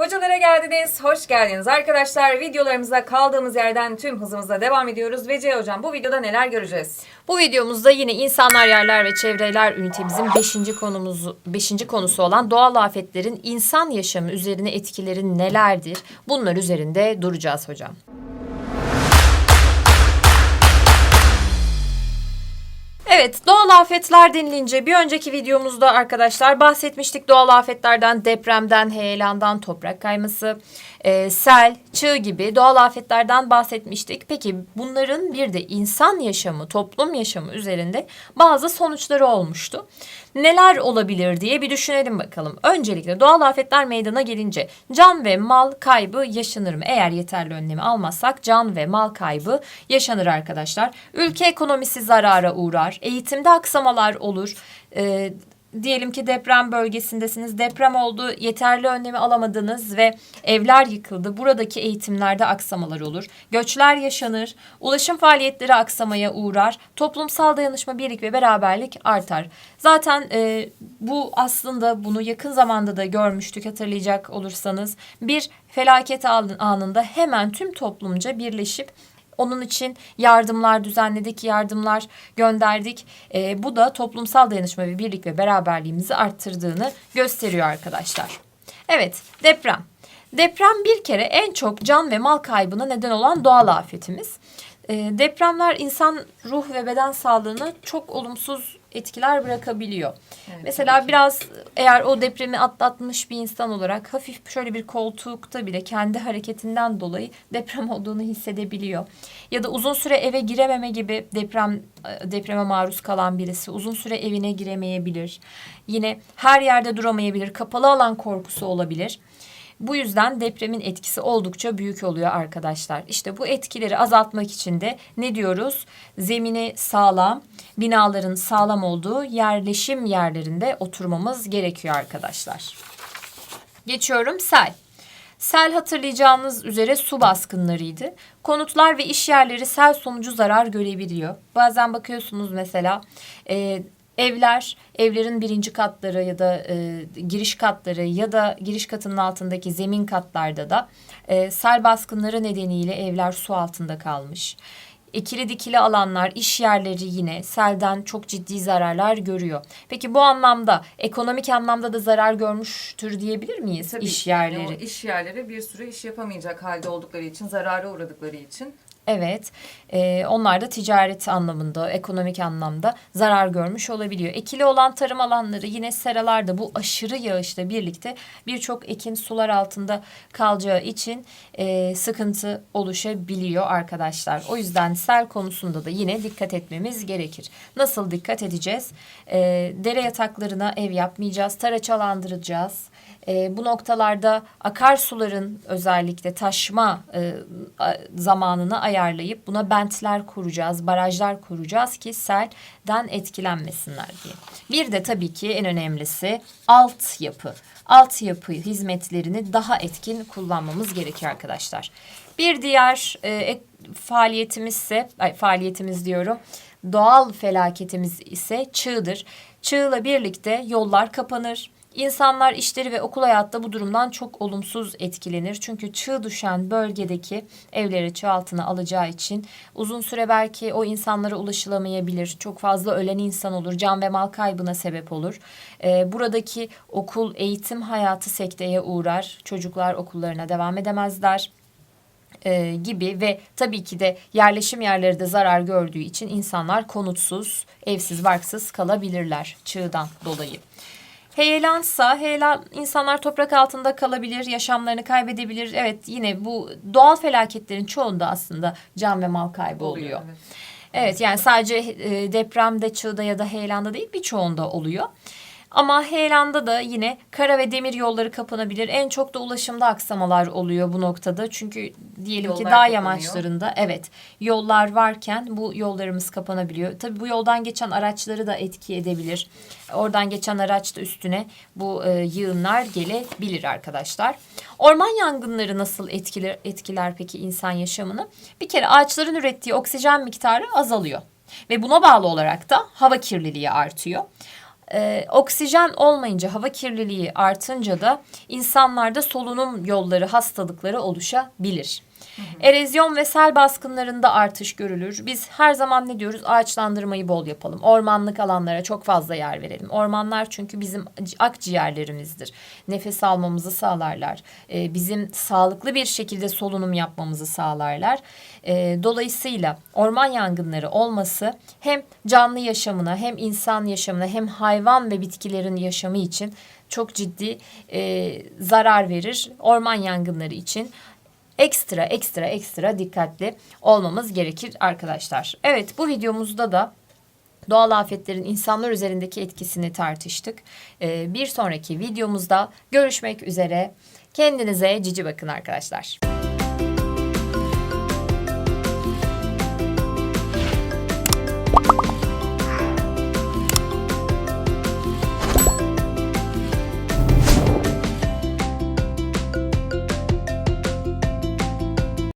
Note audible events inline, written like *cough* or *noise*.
Hocalara geldiniz, hoş geldiniz arkadaşlar. Videolarımıza kaldığımız yerden tüm hızımızla devam ediyoruz. Ve hocam bu videoda neler göreceğiz? Bu videomuzda yine insanlar, yerler ve çevreler ünitemizin 5. konumuz 5. konusu olan doğal afetlerin insan yaşamı üzerine etkileri nelerdir? Bunlar üzerinde duracağız hocam. Evet, doğal afetler denilince bir önceki videomuzda arkadaşlar bahsetmiştik. Doğal afetlerden, depremden, heyelandan, toprak kayması, e, sel, çığ gibi doğal afetlerden bahsetmiştik. Peki bunların bir de insan yaşamı, toplum yaşamı üzerinde bazı sonuçları olmuştu. Neler olabilir diye bir düşünelim bakalım. Öncelikle doğal afetler meydana gelince can ve mal kaybı yaşanır mı? Eğer yeterli önlemi almazsak can ve mal kaybı yaşanır arkadaşlar. Ülke ekonomisi zarara uğrar. Eğitimde aksamalar olur. Ee, diyelim ki deprem bölgesindesiniz. Deprem oldu, yeterli önlemi alamadınız ve evler yıkıldı. Buradaki eğitimlerde aksamalar olur. Göçler yaşanır. Ulaşım faaliyetleri aksamaya uğrar. Toplumsal dayanışma, birlik ve beraberlik artar. Zaten e, bu aslında bunu yakın zamanda da görmüştük hatırlayacak olursanız. Bir felaket an- anında hemen tüm toplumca birleşip onun için yardımlar düzenledik, yardımlar gönderdik. Ee, bu da toplumsal dayanışma ve birlik ve beraberliğimizi arttırdığını gösteriyor arkadaşlar. Evet, deprem. Deprem bir kere en çok can ve mal kaybına neden olan doğal afetimiz. Ee, depremler insan ruh ve beden sağlığına çok olumsuz etkiler bırakabiliyor. Mesela biraz eğer o depremi atlatmış bir insan olarak hafif şöyle bir koltukta bile kendi hareketinden dolayı *laughs* deprem olduğunu hissedebiliyor. Ya da uzun süre eve girememe gibi deprem depreme maruz kalan birisi uzun süre evine giremeyebilir. Yine her yerde duramayabilir. Kapalı alan korkusu olabilir. Bu yüzden depremin etkisi oldukça büyük oluyor arkadaşlar. İşte bu etkileri azaltmak için de ne diyoruz? Zemini sağlam, binaların sağlam olduğu yerleşim yerlerinde oturmamız gerekiyor arkadaşlar. Geçiyorum sel. Sel hatırlayacağınız üzere su baskınlarıydı. Konutlar ve iş yerleri sel sonucu zarar görebiliyor. Bazen bakıyorsunuz mesela e, evler, evlerin birinci katları ya da e, giriş katları ya da giriş katının altındaki zemin katlarda da e, sel baskınları nedeniyle evler su altında kalmış. İkili dikili alanlar, iş yerleri yine selden çok ciddi zararlar görüyor. Peki bu anlamda ekonomik anlamda da zarar görmüştür diyebilir miyiz Tabii iş yani yerleri? o iş yerleri bir süre iş yapamayacak halde oldukları için, zarara uğradıkları için. Evet, e, onlar da ticaret anlamında, ekonomik anlamda zarar görmüş olabiliyor. Ekili olan tarım alanları yine seralarda bu aşırı yağışla birlikte birçok ekin sular altında kalacağı için e, sıkıntı oluşabiliyor arkadaşlar. O yüzden sel konusunda da yine dikkat etmemiz gerekir. Nasıl dikkat edeceğiz? E, dere yataklarına ev yapmayacağız, taraçalandıracağız. E, bu noktalarda akarsuların özellikle taşma e, zamanını ayarlayıp buna bentler kuracağız, barajlar kuracağız ki selden etkilenmesinler diye. Bir de tabii ki en önemlisi altyapı. Altyapı hizmetlerini daha etkin kullanmamız gerekiyor arkadaşlar. Bir diğer e, faaliyetimiz ise, ay, faaliyetimiz diyorum, doğal felaketimiz ise çığdır. Çığla birlikte yollar kapanır. İnsanlar işleri ve okul hayatta bu durumdan çok olumsuz etkilenir. Çünkü çığ düşen bölgedeki evleri çığ altına alacağı için uzun süre belki o insanlara ulaşılamayabilir. Çok fazla ölen insan olur, can ve mal kaybına sebep olur. Ee, buradaki okul, eğitim hayatı sekteye uğrar. Çocuklar okullarına devam edemezler e, gibi ve tabii ki de yerleşim yerleri de zarar gördüğü için insanlar konutsuz, evsiz, barksız kalabilirler çığdan dolayı. Heyelansa, heyelan insanlar toprak altında kalabilir, yaşamlarını kaybedebilir. Evet yine bu doğal felaketlerin çoğunda aslında can ve mal kaybı oluyor. evet. Evet yani sadece e, depremde, çığda ya da heyelanda değil birçoğunda oluyor. Ama heyelanda da yine kara ve demir yolları kapanabilir. En çok da ulaşımda aksamalar oluyor bu noktada. Çünkü diyelim ki Yollar dağ kapanıyor. yamaçlarında evet yollar varken bu yollarımız kapanabiliyor. Tabii bu yoldan geçen araçları da etki edebilir. Oradan geçen araç da üstüne bu e, yığınlar gelebilir arkadaşlar. Orman yangınları nasıl etkiler, etkiler peki insan yaşamını? Bir kere ağaçların ürettiği oksijen miktarı azalıyor. Ve buna bağlı olarak da hava kirliliği artıyor. E, oksijen olmayınca, hava kirliliği artınca da insanlarda solunum yolları hastalıkları oluşabilir. Erozyon ve sel baskınlarında artış görülür. Biz her zaman ne diyoruz? Ağaçlandırmayı bol yapalım. Ormanlık alanlara çok fazla yer verelim. Ormanlar çünkü bizim akciğerlerimizdir. Nefes almamızı sağlarlar. Ee, bizim sağlıklı bir şekilde solunum yapmamızı sağlarlar. Ee, dolayısıyla orman yangınları olması hem canlı yaşamına hem insan yaşamına hem hayvan ve bitkilerin yaşamı için çok ciddi e, zarar verir. Orman yangınları için ekstra ekstra ekstra dikkatli olmamız gerekir arkadaşlar. Evet bu videomuzda da doğal afetlerin insanlar üzerindeki etkisini tartıştık. Ee, bir sonraki videomuzda görüşmek üzere. Kendinize cici bakın arkadaşlar.